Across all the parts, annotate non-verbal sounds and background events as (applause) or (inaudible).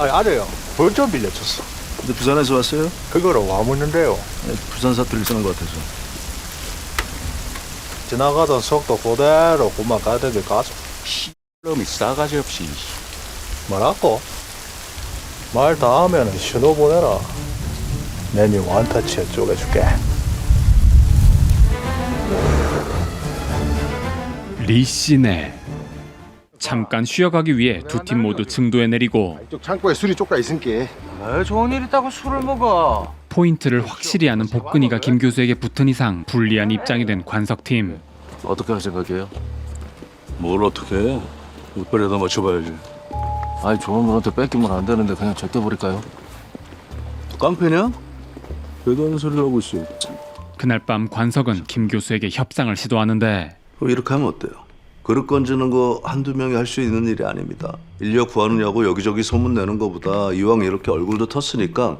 아니 알아요. 벌좀 빌려줬어. 근데 부산에서 왔어요? 그거를 와 묻는데요. 네, 부산 사투리 쓰는 것 같아서. 지나가던 속도 그대로 그만 가던데 가서 놈이 싸가지 없이 뭐라고? 말 다 하면은 신호 보내라. 메뉴 원터치에 쪼개줄게. 리씨네 잠깐 쉬어가기 위해 두 팀 모두 증도에 내리고 이쪽 창고에 술이 쪼까 있으니까 왜 좋은 일 있다고 술을 먹어 포인트를 확실히 아는 복근이가 김 교수에게 붙은 이상 불리한 입장이 된 관석팀 어떻게 할 생각이에요? 뭘 어떻게 해? 이빨에다 맞춰봐야지. 아니 좋은 분한테 뺏기면 안 되는데 그냥 제껴버릴까요? 깡패냐? 왜도 하는 소리를 하고 있어. 그날 밤 관석은 김 교수에게 협상을 시도하는데 이렇게 하면 어때요? 그릇 건지는 거 한두 명이 할 수 있는 일이 아닙니다. 인력 구하느냐고 여기저기 소문 내는 것보다 이왕 이렇게 얼굴도 텄으니까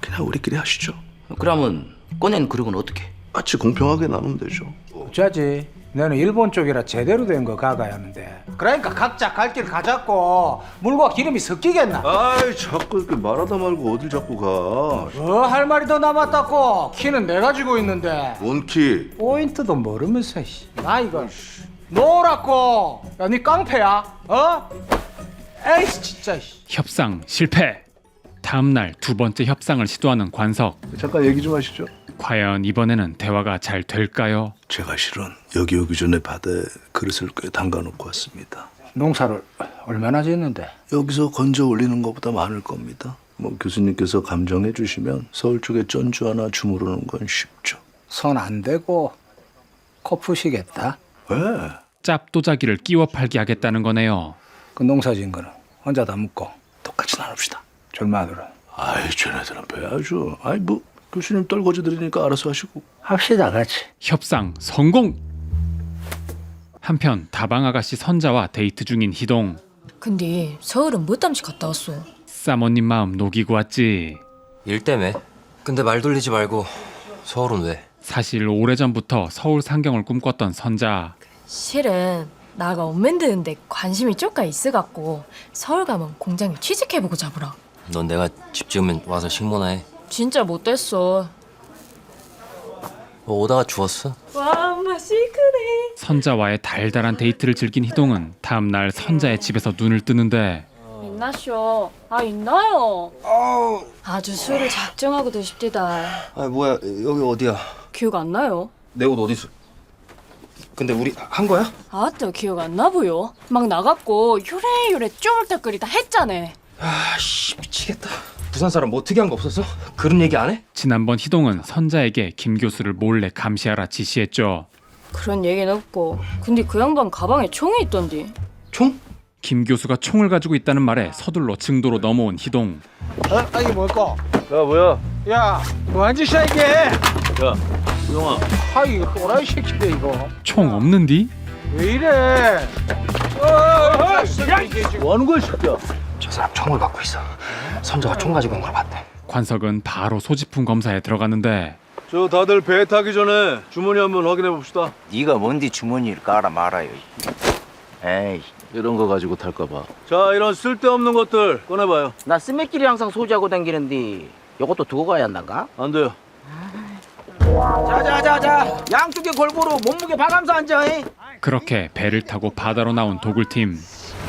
그냥 우리끼리 하시죠. 그러면 꺼낸 그릇은 어떻게? 같이 공평하게 나누면 되죠. 어쩌지? 너는 일본 쪽이라 제대로 된 거 가가야 하는데. 그러니까 각자 갈 길 가자고. 물과 기름이 섞이겠나? 아이 자꾸 이렇게 말하다 말고 어딜 자꾸 가. 뭐할 말이 더 남았다고? 키는 내가 쥐고 있는데. 원키 포인트도 모르면서 씨. 나 이거 노랗고. 야, 니 깡패야? 어? 에이씨 진짜. 씨. 협상 실패 다음 날 두 번째 협상을 시도하는 관석 잠깐 얘기 좀 하시죠. 과연 이번에는 대화가 잘 될까요? 제가 실은 여기 오기 전에 바다에 그릇을 꽤 담가 놓고 왔습니다. 농사를 얼마나 짓는데? 여기서 건져 올리는 것보다 많을 겁니다. 뭐 교수님께서 감정해 주시면 서울 쪽에 전주 하나 주무르는 건 쉽죠. 손 안 대고 코 푸시겠다. 왜? 짭도자기를 끼워 팔게 하겠다는 거네요 그 농사 짓는 거는 혼자 다 묻고 똑같이 나눕시다. 절마들은 아이 쟤네들은 배야죠. 아이 뭐 교수님 떨거지 드리니까 알아서 하시고. 합시다 같이. 협상 성공 한편 다방 아가씨 선자와 데이트 중인 희동 근데 서울은 몇 담씩 갔다 왔어? 사모님 마음 녹이고 왔지 일 때문에. 근데 말 돌리지 말고 서울은 왜? 사실 오래전부터 서울 상경을 꿈꿨던 선자 실은 나가 엄맨드는데 관심이 쪼까 있어갖고 서울 가면 공장에 취직해보고 잡으라 넌 내가 집 지으면 와서 식모나 해. 진짜 못됐어 뭐 오다가 죽었어? 와 엄마 시크네 선자와의 달달한 데이트를 즐긴 희동은 다음 날 선자의 집에서 눈을 뜨는데 있나쇼 아 있나요 아주 술을 작정하고 드십디다 아 뭐야 여기 어디야? 기억 안 나요? 내 옷 어디서? 근데 우리 한 거야? 아따 기억 안 나보여 막 나갔고 요래요래 쫄딱거리다 했잖아 아씨 미치겠다. 부산 사람 뭐 특이한 거 없었어? 그런 얘기 안 해? 지난번 희동은 선자에게 김 교수를 몰래 감시하라 지시했죠 그런 얘기는 없고 근데 그 양반 가방에 총이 있던디 총? 김 교수가 총을 가지고 있다는 말에 서둘러 증도로 넘어온 희동 어? 아 이게 뭘까? 야 뭐야? 야, 뭐한 짓이야 이게? 야수 영아. 아 이거 또라이 새끼네 이거. 총 없는디? 왜 이래? 어, 어, 어, 야, 이게 지금. 뭐 하는 거야 새끼야? 저 사람 총을 갖고 있어. 선자가 총 가지고 있는 걸 봤대. 관석은 바로 소지품 검사에 들어갔는데 저 다들 배 타기 전에 주머니 한번 확인해 봅시다. 네가 뭔디 주머니를 깔아 말아요. 에이, 이런 거 가지고 탈까 봐. 자 이런 쓸데없는 것들 꺼내봐요. 나 스매끼리 항상 소지하고 다니는데 요것도 두고 가야 한단가? 안 돼요. 자자자자, 양쪽에 골고루 몸무게 봐가면서 앉아. 잉? 그렇게 배를 타고 바다로 나온 도굴팀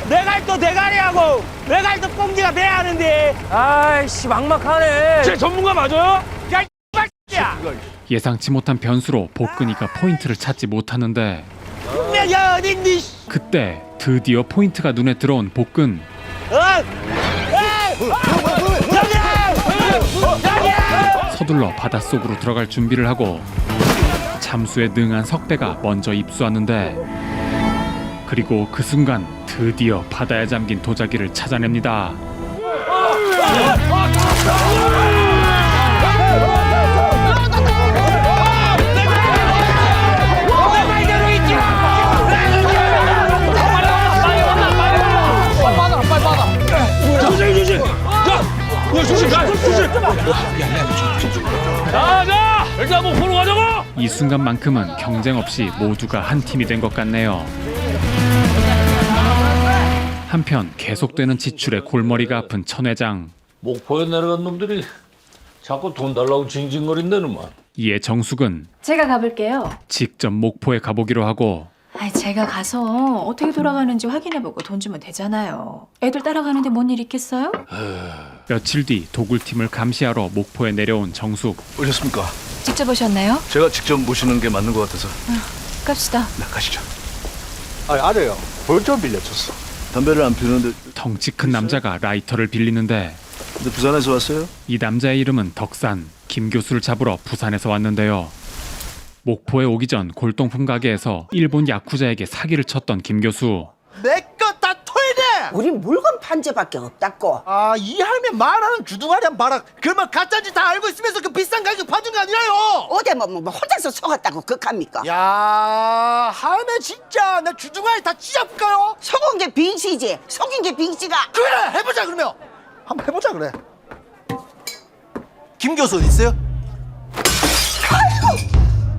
내가 또 대가리하고 내가 또 꽁지가 돼야 하는데. 아이씨 막막하네. 제 전문가 맞아요? 야, 야, 예상치 못한 변수로 복근이가 포인트를 찾지 못하는데 야 어딘디? 그때 드디어 포인트가 눈에 들어온 복근 서둘러 바닷속으로 들어갈 준비를 하고 잠수에 능한 석배가 먼저 입수하는데 그리고 그 순간 드디어 바다에 잠긴 도자기를 찾아냅니다. 이 순간만큼은 경쟁 없이 모두가 한 팀이 된 것 같네요. 한편 계속되는 지출에 골머리가 아픈 천 회장. 목포에 내려간 놈들이 자꾸 돈 달라고 징징거린다는만. 이에 정숙은 제가 가볼게요. 직접 목포에 가보기로 하고 아이, 제가 가서 어떻게 돌아가는지 확인해보고 돈 주면 되잖아요. 애들 따라가는데 뭔 일 있겠어요? 며칠 뒤 도굴팀을 감시하러 목포에 내려온 정숙. 오셨습니까? 직접 오셨나요? 제가 직접 모시는 게 맞는 것 같아서 갑시다. 네, 가시죠. 아니 아래요 벌 좀 빌려줬어 담배를 안 피우는데 덩치 큰 남자가 라이터를 빌리는데 근데 부산에서 왔어요? 이 남자의 이름은 덕산. 김 교수를 잡으러 부산에서 왔는데요. 목포에 오기 전 골동품 가게에서 일본 야쿠자에게 사기를 쳤던 김 교수. 내 거 다. 우리 물건 판재밖에 없다고. 아, 이 할매 말하는 주둥아리 봐라. 그러면 가짜인지 다 알고 있으면서 그 비싼 가격 봐준 거 아니라요. 어제 뭐, 뭐, 뭐 혼자서 속았다고 극합니까? 야, 할매 진짜 내 주둥아리 다 찢어볼까요? 속은 게 빙시지. 속인 게 빙시가. 그래, 해보자 그러면. 한번 해보자 그래. 김 교수 어디 있어요?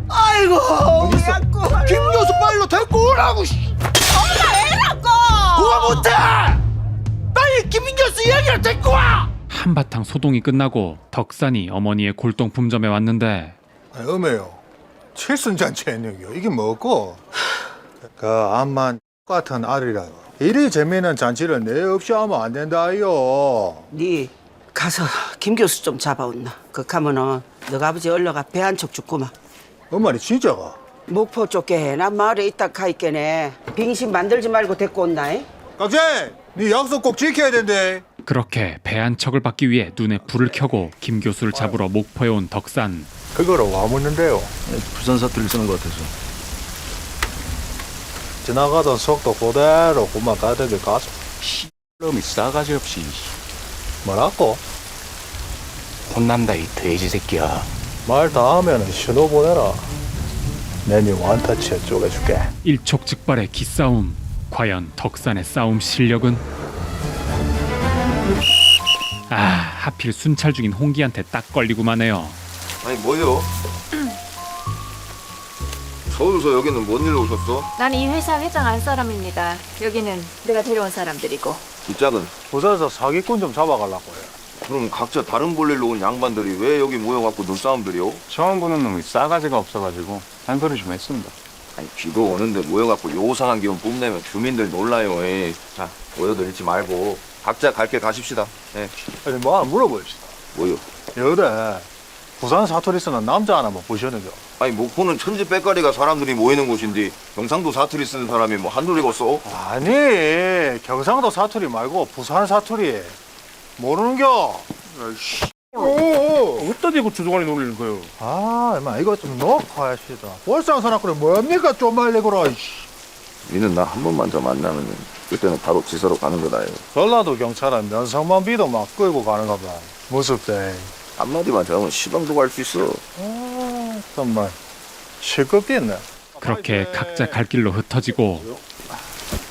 아이고, 어디 있어? 김 교수 빨리 데리고 오라고. 씨. 그거 못해. 빨리 김 교수 얘기를 데리고 와. 한바탕 소동이 끝나고 덕산이 어머니의 골동 품점에 왔는데 아니 어메요 칠순잔치 했는겨 이게 뭐고 그 암만 같은 아리라고 이리 재미있는 잔치를 내 없이 하면 안 된다요 네 가서 김 교수 좀 잡아온나. 극하면은 너가 아버지 얼려가 배 한 척 죽구만. 엄마니 진짜가 목포 쪽에 난 마을에 있다 가 있겠네. 빙신 만들지 말고 데리고 온나이. 각재 네 약속 꼭 지켜야 된대 그렇게 배 한 척을 받기 위해 눈에 불을 켜고 김 교수를 잡으러 목포에 온 덕산. 그거로 와묻는데요 네, 부산 사투리 쓰는 것 같아서 지나가던 속도 그대로 그만 가득히 가서 놈이 싸가지 없이 뭐라고? 혼난다 이 돼지 새끼야. 말 다 하면은 신호 보내라 내니 완타치에 쪼개줄게 일촉즉발의 기싸움. 과연 덕산의 싸움 실력은? 아, 하필 순찰 중인 홍기한테 딱 걸리고만 해요. 아니 뭐요? 서울서 여기는 뭔 일로 오셨어? 난 이 회사 회장 안 사람입니다. 여기는 내가 데려온 사람들이고. 이 짝은 부산에서 사기꾼 좀 잡아가려고요 그럼 각자 다른 볼일로 온 양반들이 왜 여기 모여갖고 눈싸움들이요? 처음 보는 놈이 싸가지가 없어가지고 한소리 좀 했습니다. 아니 비도 오는데 모여갖고 요상한 기운 뽐내면 주민들 놀라요. 에이. 자 모여들 잊지 말고 각자 갈 길 가십시다. 예. 아니 뭐 하나 물어봅시다 뭐요? 여대 부산 사투리 쓰는 남자 하나만 보셨는데 아니 목포는 천지 빼가리가 사람들이 모이는 곳인데 경상도 사투리 쓰는 사람이 뭐 한둘이겠어? 아니 경상도 사투리 말고 부산 사투리 모르는겨 어디다 대고 주둥아리 놀리는 거요? 아 임마 이거 좀 놓고 하시다 월상 선악그래 뭡니까 좀 말리 그러 니는 나 한 번만 더 만나면 그때는 바로 지사로 가는 거다. 요 전라도 경찰은 면상만 비도 막 끌고 가는가 봐 무섭대 한마디만 잘하면 시방도 갈 수 있어. 아 정말 실급겠네 그렇게 각자 갈 길로 흩어지고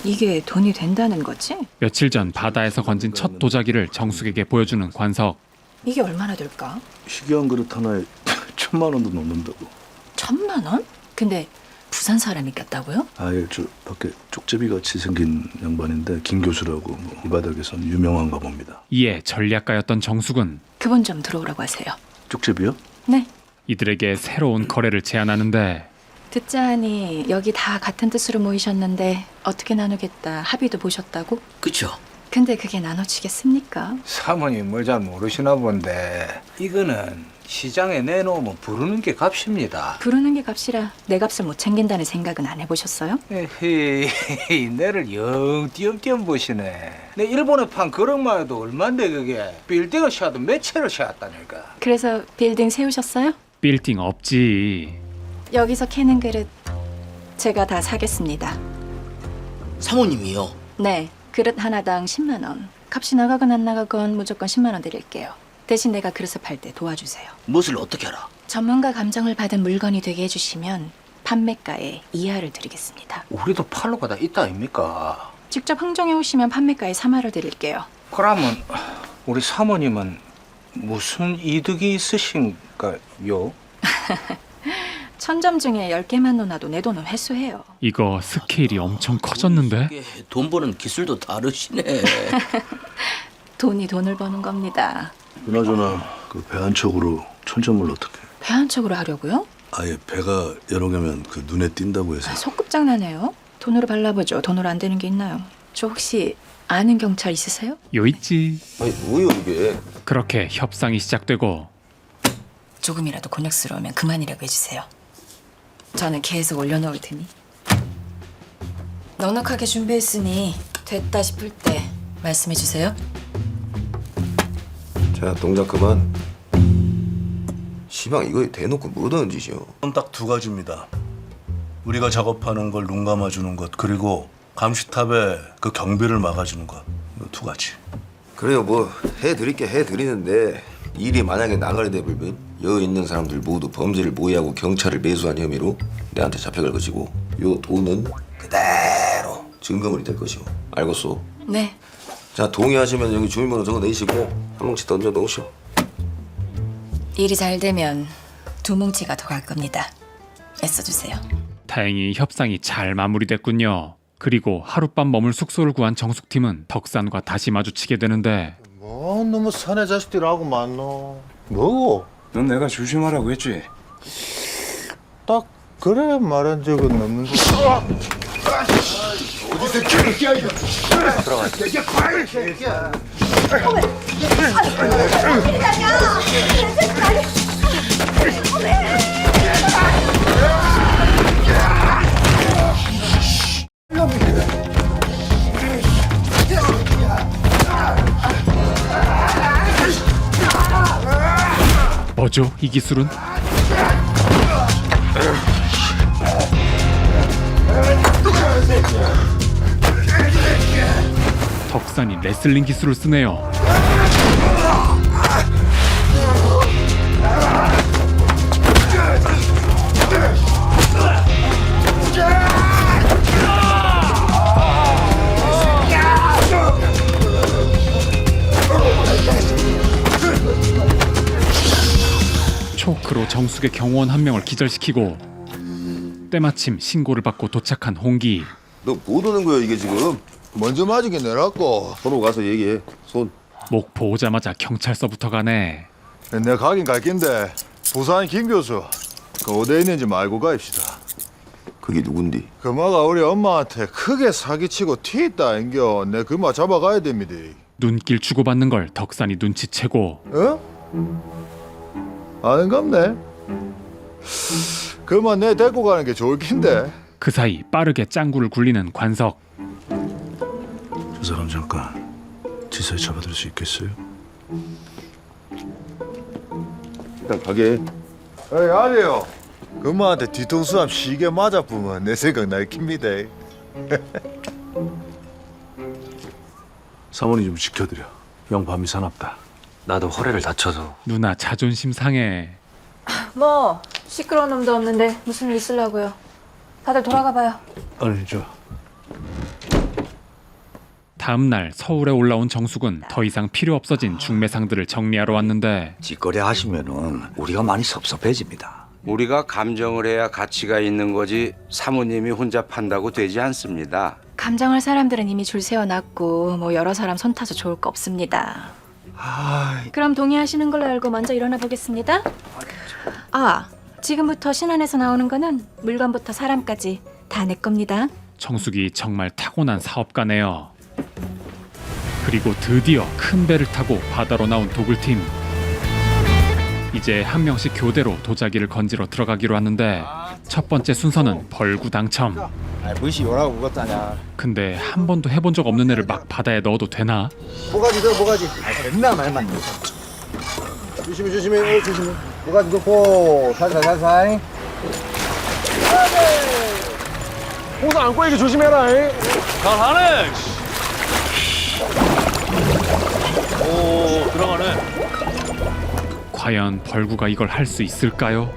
이게 돈이 된다는 거지? 며칠 전 바다에서 건진 첫 도자기를 정숙에게 보여주는 관석. 이게 얼마나 될까? 희귀한 그릇 하나에 (laughs) 천만 원도 넘는다고 천만 원? 근데 부산 사람이 꼈다고요? 아예 저 밖에 쪽제비 같이 생긴 양반인데 김 교수라고 뭐 이 바닥에선 유명한가 봅니다 이에 전략가였던 정숙은 그분 좀 들어오라고 하세요. 쪽제비요? 네. 이들에게 새로운 거래를 제안하는데 듣자 하니 여기 다 같은 뜻으로 모이셨는데 어떻게 나누겠다 합의도 보셨다고? 그쵸? 근데 그게 나눠지겠습니까? 사모님 뭘 잘 모르시나 본데 이거는 시장에 내놓으면 부르는 게 값입니다. 부르는 게 값이라 내 값을 못 챙긴다는 생각은 안 해보셨어요? 에헤이, 내를 영 띄엄띄엄 보시네. 내 일본에 판 그릇만 해도 얼만데 그게 빌딩을 셔도 몇 채를 셔왔다니까. 그래서 빌딩 세우셨어요? 빌딩 없지. 여기서 캐는 그릇 제가 다 사겠습니다. 사모님이요. 네, 그릇 하나당 10만 원. 값이 나가건 안 나가건 무조건 10만 원 드릴게요. 대신 내가 그릇을 팔 때 도와주세요. 무엇을 어떻게 알아? 전문가 감정을 받은 물건이 되게 해주시면 판매가에 이하를 드리겠습니다. 우리도 팔로가 다 있다 아닙니까? 직접 흥정해 오시면 판매가에 3하를 드릴게요. 그러면 우리 사모님은 무슨 이득이 있으신가요? (laughs) 천점 중에 10개만 넣어놔도 내 돈은 회수해요. 이거 스케일이 엄청 커졌는데? 이게 돈 버는 기술도 다르시네. (laughs) 돈이 돈을 버는 겁니다. 그나저나 그 배한 척으로 천점을 어떻게? 배 한 척으로 하려고요? 아예 배가 여러 개면 그 눈에 띈다고 해서 속급장난해요. 돈으로 발라보죠. 돈으로 안 되는 게 있나요? 저 혹시 아는 경찰 있으세요? 요 있지. 아니 뭐요 이게? 그렇게 협상이 시작되고 조금이라도 곤욕스러우면 그만이라고 해주세요. 저는 계속 올려놓을 테니. 넉넉하게 준비했으니 됐다 싶을 때 말씀해 주세요. 자 동작 그만. 시방 이거 대놓고 뭐하는 짓이요? 딱 두 가지입니다. 우리가 작업하는 걸 눈 감아주는 것 그리고 감시탑에 그 경비를 막아주는 것. 두 가지. 그래요 뭐 해드릴 게 해드리는데 일이 만약에 나가게 되면 여 있는 사람들 모두 범죄를 모의하고 경찰을 매수한 혐의로 내한테 잡혀갈 것이고 요 돈은 그대로 증거물이 될 것이오 알겠소? 네. 자 동의하시면 여기 주민번호 적어 내시고 한 뭉치 던져 놓으시오 일이 잘 되면 두 뭉치가 더 갈 겁니다. 애써주세요. 다행히 협상이 잘 마무리됐군요. 그리고 하룻밤 머물 숙소를 구한 정숙팀은 덕산과 다시 마주치게 되는데 뭐 너무 사내 자식들하고 만노. 뭐고? 넌 내가 조심하라고 했지. 딱 그래 말한 적은 없는데. 뭐죠 이 기술은? 덕산이 레슬링 기술을 쓰네요. 초크로 정숙의 경호원 한 명을 기절시키고 때마침 신고를 받고 도착한 홍기 너 뭐 도는 거야 이게 지금 먼저 맞이게 내놨고. 서로 가서 얘기해 손 목포 오자마자 경찰서부터 가네. 내가 가긴 갈 긴데 부산 김 교수 그 어디에 있는지 말고 가입시다. 그게 누군디? 그마가 우리 엄마한테 크게 사기치고 티 있다 앵겨. 내 그마 잡아가야 됩니다. 눈길 주고받는 걸 덕산이 눈치채고 어? 아는 겁네. 그만 내 데리고 가는 게 좋을 긴데. 그 사이 빠르게 짱구를 굴리는 관석. 저 사람 잠깐 지사에 잡아들 수 있겠어요? 일단 가게 에이 아니요. 그마한테 뒤통수 함 시계 맞아 보면 내 생각 날깁니다. 사모님 좀 지켜드려. 영 밤이 사납다. 나도 허리를 다쳐서. 누나 자존심 상해. 뭐 시끄러운 놈도 없는데 무슨 일 있으려고요. 다들 돌아가 봐요. 아니 저 다음 날 서울에 올라온 정숙은 더 이상 필요 없어진 중매상들을 정리하러 왔는데 짓거리 하시면은 우리가 많이 섭섭해집니다. 우리가 감정을 해야 가치가 있는 거지 사모님이 혼자 판다고 되지 않습니다. 감정할 사람들은 이미 줄 세워놨고 뭐 여러 사람 손 타서 좋을 거 없습니다. 그럼 동의하시는 걸로 알고 먼저 일어나 보겠습니다. 아, 지금부터 신안에서 나오는 거는 물건부터 사람까지 다 내 겁니다. 정숙이 정말 타고난 사업가네요. 그리고 드디어 큰 배를 타고 바다로 나온 도굴팀. 이제 한 명씩 교대로 도자기를 건지러 들어가기로 하는데 첫 번째 순서는 벌구 당첨. 아, 무시 그것도 아냐. 근데 한 번도 해본 적 없는 애를 막 바다에 넣어도 되나? 뭐가지 너 뭐가지? 아, 됐나 말만. 조심해 조심해 어, 조심해. 뭐가지 넣고 살살 살살. 호수 안 꼬이게 조심해라. 잘하네. 오 들어가네. 과연 벌구가 이걸 할 수 있을까요?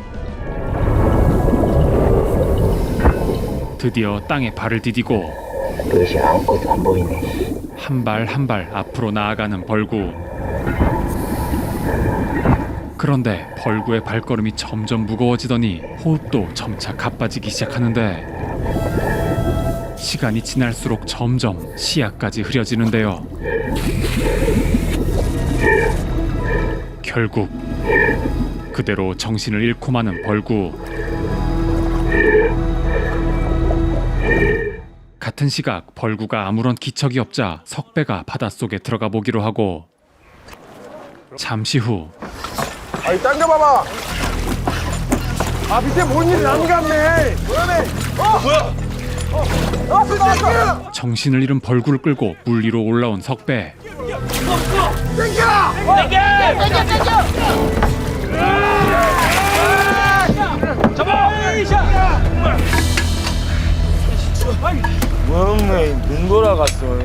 드디어 땅에 발을 디디고 한발 한 발 앞으로 나아가는 벌구 그런데 벌구의 발걸음이 점점 무거워지더니 호흡도 점차 가빠지기 시작하는데 시간이 지날수록 점점 시야까지 흐려지는데요. 결국 그대로 정신을 잃고 마는 벌구. 같은 시각 벌구가 아무런 기척이 없자 석배가 바닷속에 들어가 보기로 하고 잠시 후 아이 당겨봐봐. 아 밑에 뭔 일이 나는 같네. 뭐야 정신을 잃은 벌구를 끌고 물 위로 올라온 석배. 뭐네 눈 돌아 갔어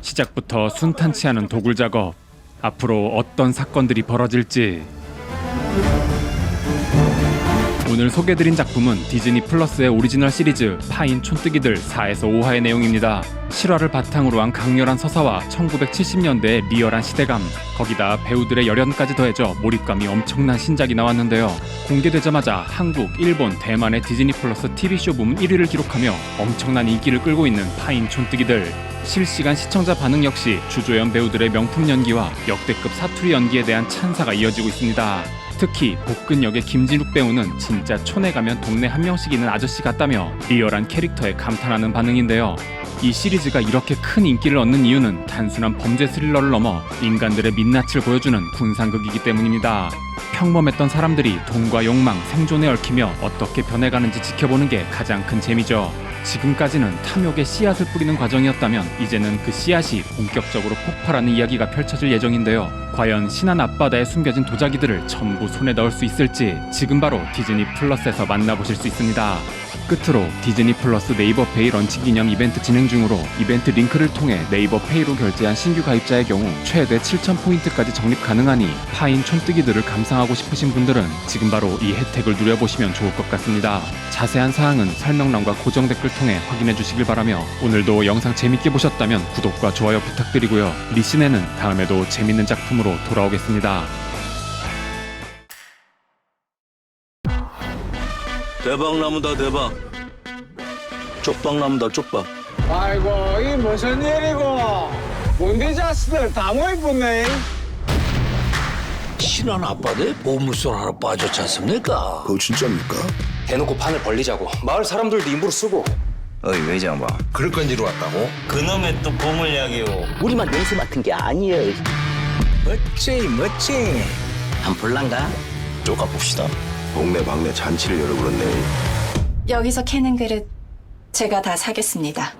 시작부터 순탄치 않은 도굴 작업. 앞으로 어떤 사건들이 벌어질지. 오늘 소개드린 작품은 디즈니 플러스의 오리지널 시리즈 파인 촌뜨기들 4에서 5화의 내용입니다. 실화를 바탕으로 한 강렬한 서사와 1970년대의 리얼한 시대감, 거기다 배우들의 열연까지 더해져 몰입감이 엄청난 신작이 나왔는데요. 공개되자마자 한국, 일본, 대만의 디즈니 플러스 TV쇼 부문 1위를 기록하며 엄청난 인기를 끌고 있는 파인 촌뜨기들. 실시간 시청자 반응 역시 주조연 배우들의 명품 연기와 역대급 사투리 연기에 대한 찬사가 이어지고 있습니다. 특히 복근 역의 김진욱 배우는 진짜 촌에 가면 동네 한 명씩 있는 아저씨 같다며 리얼한 캐릭터에 감탄하는 반응인데요. 이 시리즈가 이렇게 큰 인기를 얻는 이유는 단순한 범죄 스릴러를 넘어 인간들의 민낯을 보여주는 군상극이기 때문입니다. 평범했던 사람들이 돈과 욕망, 생존에 얽히며 어떻게 변해가는지 지켜보는 게 가장 큰 재미죠. 지금까지는 탐욕의 씨앗을 뿌리는 과정이었다면 이제는 그 씨앗이 본격적으로 폭발하는 이야기가 펼쳐질 예정인데요. 과연 신안 앞바다에 숨겨진 도자기들을 전부 손에 넣을 수 있을지 지금 바로 디즈니 플러스에서 만나보실 수 있습니다. 끝으로 디즈니 플러스 네이버 페이 런치 기념 이벤트 진행 중으로 이벤트 링크를 통해 네이버 페이로 결제한 신규 가입자의 경우 최대 7,000포인트까지 적립 가능하니 파인 촌뜨기들을 감상하고 싶으신 분들은 지금 바로 이 혜택을 누려보시면 좋을 것 같습니다. 자세한 사항은 설명란과 고정 댓글 통해 확인해 주시길 바라며 오늘도 영상 재밌게 보셨다면 구독과 좋아요 부탁드리고요. 리신에는 다음에도 재밌는 작품으로 돌아오겠습니다. 대박 나무다 대박. 쪽박 나무다 쪽박. 아이고 이게 무슨 일이고 본디 자식들 다 모이겠네 신한 아빠들 보물소 하나 빠졌지 않습니까? 그거 진짜입니까? 대놓고 판을 벌리자고 마을 사람들도 임부로 쓰고 어이 회장봐 그럴 건 이리 왔다고? 그놈의 또 보물약이요 우리만 냄새 맡은 게 아니에요 멋지 멋지 한 볼란가? 쪼가 봅시다 동네 방네 잔치를 열어버렸네 여기서 캐는 그릇 제가 다 사겠습니다.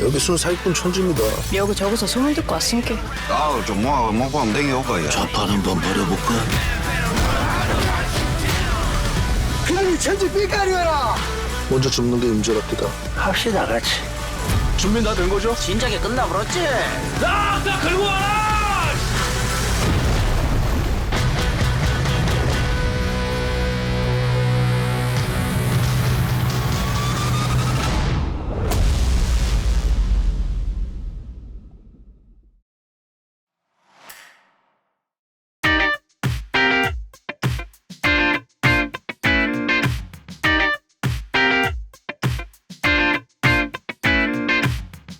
여기서 사기꾼 천지입니다. 여기 저기서 소문 듣고 왔으니까 나를 좀 모아 먹고 하면 되게 올거야 좌판 한번 버려볼까? 그놈이 천지 삐까리여라 먼저 죽는 게 임자랍니다. 합시다 같이 준비 다 된 거죠? 진작에 끝나버렸지 나나 걸고 와라